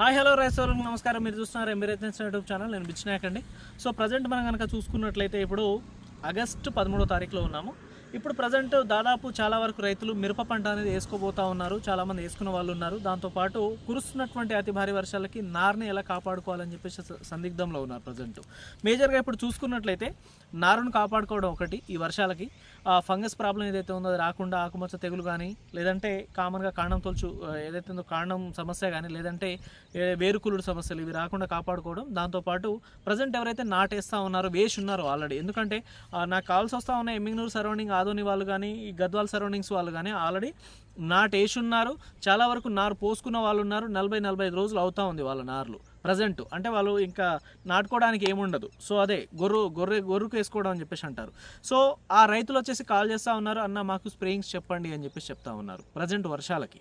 Hi hello rice నమస్కారం. మీరు చూస్తున్నారు ఎంబీరైతెన్స్ యూట్యూబ్ ఛానల్. నేను బిచ్చినాకండి సో ప్రజెంట్ మనం కనుక చూసుకున్నట్లయితే ఇప్పుడు ఆగస్టు పదమూడో తారీఖులో ఉన్నాము. ఇప్పుడు ప్రజెంట్ దాదాపు చాలా వరకు రైతులు మిరప పంట అనేది వేసుకోబోతా ఉన్నారు. చాలామంది వేసుకున్న వాళ్ళు ఉన్నారు. దాంతోపాటు కురుస్తున్నటువంటి అతి భారీ వర్షాలకి నారుని ఎలా కాపాడుకోవాలని చెప్పేసి సందిగ్ధంలో ఉన్నారు ప్రజెంట్. మేజర్గా ఇప్పుడు చూసుకున్నట్లయితే నారును కాపాడుకోవడం ఒకటి. ఈ వర్షాలకి ఆ ఫంగస్ ప్రాబ్లం ఏదైతే ఉందో అది రాకుండా ఆకుమచ్చ తెగులు కానీ లేదంటే కామన్గా కాండం తొలుచు ఏదైతే ఉందో కాండం సమస్య కానీ లేదంటే వేరుకులుడు సమస్యలు ఇవి రాకుండా కాపాడుకోవడం. దాంతోపాటు ప్రజెంట్ ఎవరైతే నాటేస్తూ ఉన్నారో వేసి ఉన్నారో ఆల్రెడీ. ఎందుకంటే నాకు కాల్స్ వస్తూ ఉన్నాయి ఎమ్మింగ్నూరు సరౌండింగ్ ఆదోని వాళ్ళు కానీ ఈ గద్వాల్ సరౌండింగ్స్ వాళ్ళు కానీ ఆల్రెడీ నాటు వేసి ఉన్నారు. చాలా వరకు నారు పోసుకున్న వాళ్ళు ఉన్నారు. నలభై నలభై ఐదు రోజులు అవుతా ఉంది వాళ్ళ నార్లు. ప్రజెంట్. అంటే వాళ్ళు ఇంకా నాటుకోవడానికి ఏముండదు సో అదే గొర్రె గొర్రె గొర్రెకు వేసుకోవడం అని చెప్పేసి అంటారు. సో ఆ రైతులు వచ్చేసి కాల్ చేస్తూ ఉన్నారు. అన్న మాకు స్ప్రేయింగ్స్ చెప్పండి అని చెప్పేసి చెప్తా ఉన్నారు. ప్రజెంట్ వర్షాలకి.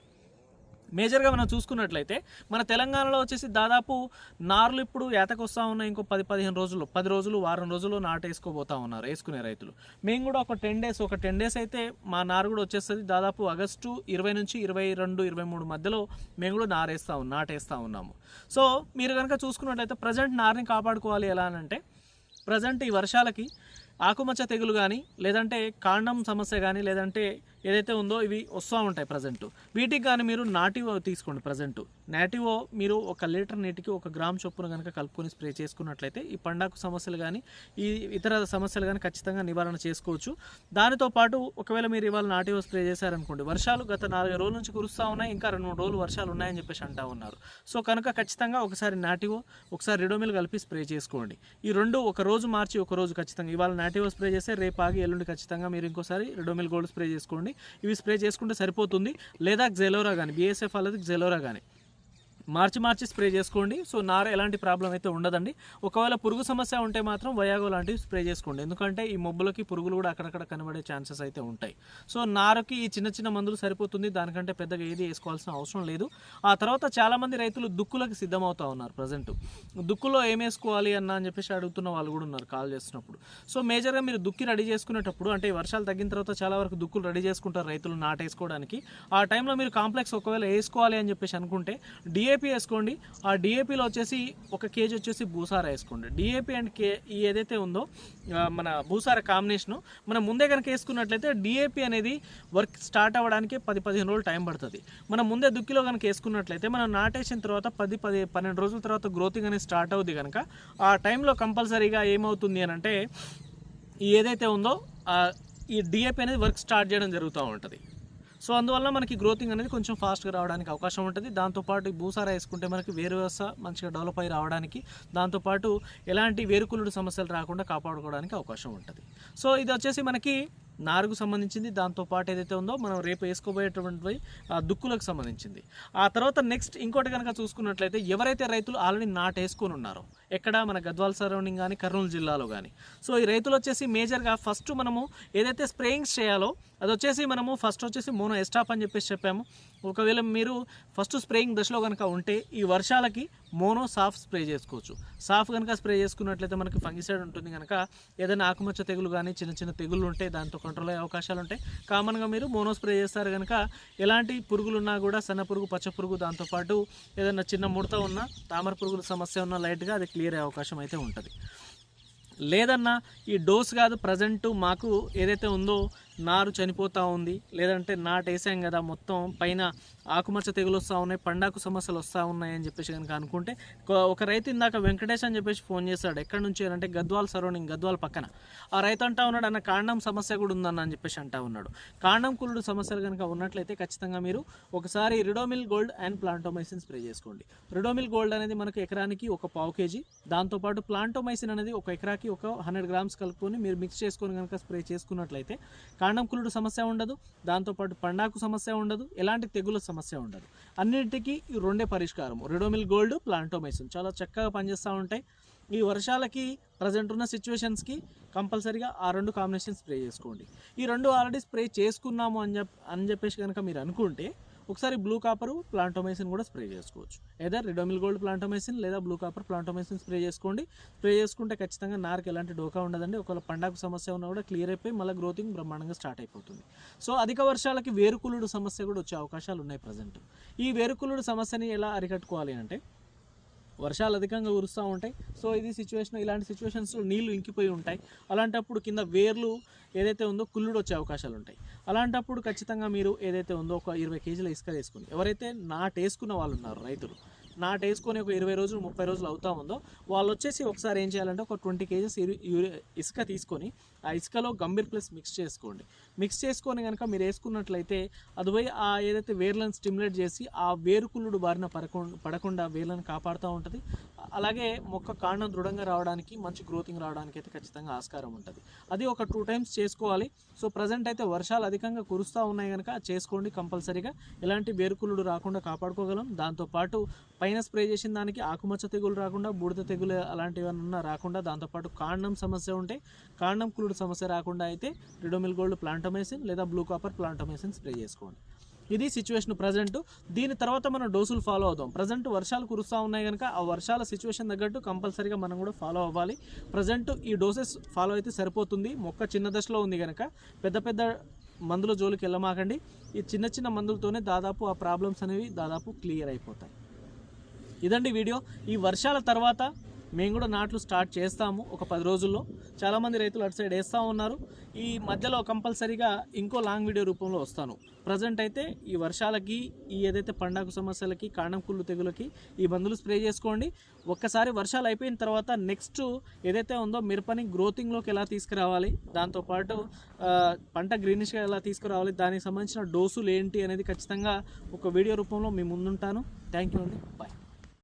మేజర్గా మనం చూసుకున్నట్లయితే మన తెలంగాణలో వచ్చేసి దాదాపు నార్లు ఇప్పుడు ఏతకు వస్తూ ఉన్నాయి ఇంకో పది పదిహేను రోజులు. పది రోజులు వారం రోజులు నాటు వేసుకోబోతా ఉన్నారు వేసుకునే రైతులు. మేము కూడా ఒక టెన్ డేస్ ఒక టెన్ డేస్ అయితే మా నారు కూడా వచ్చేస్తుంది. దాదాపు ఆగస్టు ఇరవై నుంచి ఇరవై రెండు ఇరవై మూడు మధ్యలో మేము కూడా నారేస్తా ఉన్నాం నాటేస్తూ ఉన్నాము. సో మీరు కనుక చూసుకున్నట్లయితే ప్రజెంట్ నారుని కాపాడుకోవాలి ఎలా అని అంటే ప్రజెంట్ ఈ వర్షాలకి ఆకుమచ్చ తెగులు కానీ లేదంటే కాండం సమస్య కానీ లేదంటే ఏదైతే ఉందో ఇవి వస్తూ ఉంటాయి ప్రజెంట్ వీటికి కానీ మీరు నాటివో తీసుకోండి ప్రజెంట్ నాటివో మీరు ఒక లీటర్ నీటికి ఒక గ్రామ్ చొప్పున కనుక కలుపుకొని స్ప్రే చేసుకున్నట్లయితే ఈ పండాకు సమస్యలు కానీ ఈ ఇతర సమస్యలు కానీ ఖచ్చితంగా నివారణ చేసుకోవచ్చు. దానితో పాటు ఒకవేళ మీరు ఇవాళ నాటివో స్ప్రే చేశారనుకోండి వర్షాలు గత నాలుగు రోజుల నుంచి కురుస్తూ ఉన్నాయి ఇంకా రెండు మూడు రోజులు వర్షాలు ఉన్నాయని చెప్పేసి అంటా ఉన్నారు. సో కనుక ఖచ్చితంగా ఒకసారి నాటివో ఒకసారి రిడోమిల్ కలిపి స్ప్రే చేసుకోండి. ఈ రెండు ఒక రోజు మార్చి ఒక రోజు ఖచ్చితంగా ఇవాళ నాటివో స్ప్రే చేస్తే రేపు ఆగి ఎల్లుండి ఖచ్చితంగా మీరు ఇంకోసారి రిడోమిల్ గోల్డ్ స్ప్రే చేసుకోండి. ఇవి స్ప్రే చేసుకుంటే సరిపోతుంది. లేదా జెలోరా కానీ బీఎస్ఎఫ్ అనేది జెలోరా కానీ మార్చి మార్చి స్ప్రే చేసుకోండి. సో నార ఎలాంటి ప్రాబ్లం అయితే ఉండదండి. ఒకవేళ పురుగు సమస్య ఉంటే మాత్రం వయాగో లాంటివి స్ప్రే చేసుకోండి. ఎందుకంటే ఈ మొబ్బులకి పురుగులు కూడా అక్కడక్కడ కనబడే ఛాన్సెస్ అయితే ఉంటాయి. సో నారకి ఈ చిన్న చిన్న మందులు సరిపోతుంది. దానికంటే పెద్దగా ఏది వేసుకోవాల్సిన అవసరం లేదు. ఆ తర్వాత చాలామంది రైతులు దుక్కులకు సిద్ధమవుతా ఉన్నారు ప్రజెంట్. దుక్కులో ఏం వేసుకోవాలి అన్న అని చెప్పేసి అడుగుతున్న వాళ్ళు కూడా ఉన్నారు కాల్ చేస్తున్నప్పుడు. సో మేజర్గా మీరు దుక్కి రెడీ చేసుకునేటప్పుడు అంటే వర్షాలు తగ్గిన తర్వాత చాలా వరకు దుక్కులు రెడీ చేసుకుంటారు రైతులు నాటేసుకోవడానికి. ఆ టైంలో మీరు కాంప్లెక్స్ ఒకవేళ వేసుకోవాలి అని చెప్పేసి అనుకుంటే డిఏ డిఏపి వేసుకోండి. ఆ డిఏపిలో వచ్చేసి ఒక కేజీ వచ్చేసి భూసార వేసుకోండి. డిఏపి అండ్ కే ఈ ఏదైతే ఉందో మన భూసార కాంబినేషను మనం ముందే కనుక వేసుకున్నట్లయితే డిఏపి అనేది వర్క్ స్టార్ట్ అవ్వడానికి పది పదిహేను రోజులు టైం పడుతుంది. మనం ముందే దుక్కిలో కనుక వేసుకున్నట్లయితే మనం నాటేసిన తర్వాత పది పది పన్నెండు రోజుల తర్వాత గ్రోతింగ్ అనేది స్టార్ట్ అవుద్ది కనుక ఆ టైంలో కంపల్సరీగా ఏమవుతుంది అని అంటే ఏదైతే ఉందో ఈ డిఏపి అనేది వర్క్ స్టార్ట్ చేయడం జరుగుతూ ఉంటుంది. సో అందువల్ల మనకి గ్రోతింగ్ అనేది కొంచెం ఫాస్ట్గా రావడానికి అవకాశం ఉంటుంది. దాంతోపాటు భూసార వేసుకుంటే మనకి వేరు వ్యవస్థ మంచిగా డెవలప్ అయ్యి రావడానికి దాంతోపాటు ఎలాంటి వేరుకులుడు సమస్యలు రాకుండా కాపాడుకోవడానికి అవకాశం ఉంటుంది. సో ఇది వచ్చేసి మనకి నారుకు సంబంధించింది దాంతోపాటు ఏదైతే ఉందో మనం రేపు వేసుకోబోయేటువంటి ఆ దుక్కులకు సంబంధించింది. ఆ తర్వాత నెక్స్ట్ ఇంకోటి కనుక చూసుకున్నట్లయితే ఎవరైతే రైతులు ఆల్రెడీ నాటేసుకొని ఉన్నారో ఎక్కడ మన గద్వాల్ సరౌండింగ్ కానీ కర్నూలు జిల్లాలో కానీ సో ఈ రైతులు వచ్చేసి మేజర్గా ఫస్ట్ మనము ఏదైతే స్ప్రేయింగ్స్ చేయాలో అది వచ్చేసి మనము ఫస్ట్ వచ్చేసి మోనో ఎస్టాప్ అని చెప్పేసి చెప్పాము. ఒకవేళ మీరు ఫస్ట్ స్ప్రేయింగ్ దశలో కనుక ఉంటే ఈ వర్షాలకి మోనో సాఫ్ స్ప్రే చేసుకోవచ్చు. సాఫ్ కనుక స్ప్రే చేసుకున్నట్లయితే మనకి ఫంగిసైడ్ ఉంటుంది కనుక ఏదైనా ఆకుమచ్చ తెగులు కానీ చిన్న చిన్న తెగులు ఉంటే దాంతో కంట్రోల్ అయ్యే అవకాశాలు ఉంటాయి. కామన్గా మీరు మోనో స్ప్రే చేస్తారు కనుక ఎలాంటి పురుగులు ఉన్నా కూడా సన్న పురుగు పచ్చ పురుగు దాంతోపాటు ఏదైనా చిన్న ముడత ఉన్నా తామర పురుగుల సమస్య ఉన్నా లైట్గా అది క్లియర్ అయ్యే అవకాశం అయితే ఉంటుంది. లేదన్నా ఈ డోస్ కాదు ప్రజెంట్ మాకు ఏదైతే ఉందో నారు చనిపోతూ ఉంది. లేదంటే నాటు వేసాం కదా మొత్తం పైన ఆకుమచ్చ తెగులు వస్తూ ఉన్నాయి పండాకు సమస్యలు వస్తూ ఉన్నాయి అని చెప్పేసి కనుక అనుకుంటే ఒక రైతు ఇందాక వెంకటేష్ అని చెప్పేసి ఫోన్ చేశాడు. ఎక్కడి నుంచి అంటే గద్వాల్ సరౌండింగ్ గద్వాల్ పక్కన. ఆ రైతు అంటా ఉన్నాడు అన్న కాండం సమస్య కూడా ఉందన్న అని చెప్పేసి అంటా ఉన్నాడు. కాండం కుళ్ళుడు సమస్యలు కనుక ఉన్నట్లయితే ఖచ్చితంగా మీరు ఒకసారి Ridomil Gold and Plantomycin spray చేసుకోండి. రిడోమిల్ గోల్డ్ అనేది మనకు ఎకరానికి ఒక పావు కేజీ. దాంతోపాటు ప్లాంటోమైసిన్ అనేది ఒక ఎకరాకి ఒక హండ్రెడ్ గ్రామ్స్ కలుపుకొని మీరు మిక్స్ చేసుకొని కనుక స్ప్రే చేసుకున్నట్లయితే కాండం కుళ్ళుడు సమస్య ఉండదు దాంతోపాటు పండాకు సమస్య ఉండదు ఎలాంటి తెగుల సమస్య ఉండదు. అన్నిటికీ ఈ రెండే పరిష్కారం. రెడోమిల్ గోల్డ్ ప్లాంటోమైసిన్ చాలా చక్కగా పనిచేస్తూ ఉంటాయి. ఈ వర్షాలకి ప్రజెంట్ ఉన్న సిచ్యువేషన్స్కి కంపల్సరీగా ఆ రెండు కాంబినేషన్ స్ప్రే చేసుకోండి. ఈ రెండు ఆల్రెడీ స్ప్రే చేసుకున్నాము అని చెప్ అని చెప్పేసి కనుక మీరు అనుకుంటే ఒకసారి బ్లూ కాపర్ ప్లాంటోమైసిన్ కూడా స్ప్రే చేసుకోవచ్చు. ఏదో రిడోమిల్ గోల్డ్ ప్లాంటోమైసిన్ లేదా బ్లూ కాపర్ ప్లాంటోమైసిన్ స్ప్రే చేసుకోండి. స్ప్రే చేసుకుంటే ఖచ్చితంగా నార్కి ఎలాంటి డోకా ఉండదండి. ఒకవేళ పండాకు సమస్య ఉన్నా కూడా క్లియర్ అయిపోయి మళ్ళీ గ్రోతింగ్ బ్రహ్మాండంగా స్టార్ట్ అయిపోతుంది. సో అధిక వర్షాలకి వేరుకులుడు సమస్య కూడా వచ్చే అవకాశాలు ఉన్నాయి ప్రజెంట్ ఈ వేరుకులుడు సమస్యని ఎలా అరికట్టుకోవాలి అంటే వర్షాలు అధికంగా కురుస్తూ ఉంటాయి. సో ఇది సిచ్యువేషన్ ఇలాంటి సిచ్యువేషన్స్లో నీళ్ళు ఇంకిపోయి ఉంటాయి. అలాంటప్పుడు కింద వేర్లు ఏదైతే ఉందో కుళ్ళుడు వచ్చే అవకాశాలు ఉంటాయి. అలాంటప్పుడు ఖచ్చితంగా మీరు ఏదైతే ఉందో ఒక ఇరవై కేజీల ఇసుక వేసుకుని ఎవరైతే నాటు వేసుకున్న వాళ్ళు ఉన్నారు రైతులు నాటు వేసుకొని ఒక ఇరవై రోజులు ముప్పై రోజులు అవుతా ఉందో వాళ్ళు వచ్చేసి ఒకసారి ఏం చేయాలంటే ఒక ట్వంటీ కేజీస్ ఇసుక తీసుకొని ఆ ఇసుకలో గంభీర్ ప్లస్ మిక్స్ చేసుకోండి. మిక్స్ చేసుకొని కనుక మీరు వేసుకున్నట్లయితే అది పోయి ఆ ఏదైతే వేర్లను స్టిమ్యులేట్ చేసి ఆ వేరుకుళ్ళుడు బారిన పడకుండా పడకుండా వేర్లను కాపాడుతూ ఉంటుంది. అలాగే మొక్క కాండం దృఢంగా రావడానికి మంచి గ్రోతింగ్ రావడానికి అయితే ఖచ్చితంగా ఆస్కారం ఉంటుంది. అది ఒక టూ టైమ్స్ చేసుకోవాలి. సో ప్రజెంట్ అయితే వర్షాలు అధికంగా కురుస్తూ ఉన్నాయి కనుక చేసుకోండి కంపల్సరీగా. ఎలాంటి వేరుకులుడు రాకుండా కాపాడుకోగలం. దాంతోపాటు పైన స్ప్రే చేసిన దానికి ఆకుమచ్చ తెగులు రాకుండా బూడిద తెగులు అలాంటివి ఏమన్నా రాకుండా దాంతోపాటు కాండం సమస్య ఉంటే కాండం కులుడు సమస్య రాకుండా అయితే రిడోమిల్ గోల్డ్ ప్లాంటోమైసిన్ లేదా బ్లూ కాపర్ ప్లాంటోమైసిన్ స్ప్రే చేసుకోండి. ఇది సిచ్యువేషన్ ప్రజెంట్ దీని తర్వాత మనం డోసులు ఫాలో అవుదాం. ప్రజెంట్ వర్షాలు కురుస్తూ ఉన్నాయి కనుక ఆ వర్షాల సిచ్యువేషన్ తగ్గట్టు కంపల్సరీగా మనం కూడా ఫాలో అవ్వాలి. ప్రజెంట్ ఈ డోసెస్ ఫాలో అయితే సరిపోతుంది. మొక్క చిన్న దశలో ఉంది కనుక పెద్ద పెద్ద మందుల జోలికి వెళ్ళమాకండి. ఈ చిన్న చిన్న మందులతోనే దాదాపు ఆ ప్రాబ్లమ్స్ అనేవి దాదాపు క్లియర్ అయిపోతాయి. ఇదండి వీడియో. ఈ వర్షాల తర్వాత మేము కూడా నాట్లు స్టార్ట్ చేస్తాము ఒక పది రోజుల్లో. చాలామంది రైతులు అటు సైడ్ వేస్తూ ఉన్నారు. ఈ మధ్యలో కంపల్సరీగా ఇంకో లాంగ్ వీడియో రూపంలో వస్తాను. ప్రజెంట్ అయితే ఈ వర్షాలకి ఈ ఏదైతే పండాకు సమస్యలకి కాండం కుళ్ళు తెగులకి ఈ మందులు స్ప్రే చేసుకోండి. ఒక్కసారి వర్షాలు అయిపోయిన తర్వాత నెక్స్ట్ ఏదైతే ఉందో మిరపని గ్రోతింగ్లోకి ఎలా తీసుకురావాలి దాంతోపాటు పంట గ్రీనిష్గా ఎలా తీసుకురావాలి దానికి సంబంధించిన డోసులు ఏంటి అనేది ఖచ్చితంగా ఒక వీడియో రూపంలో మీ ముందుంటాను. థ్యాంక్ యూ అండి. బాయ్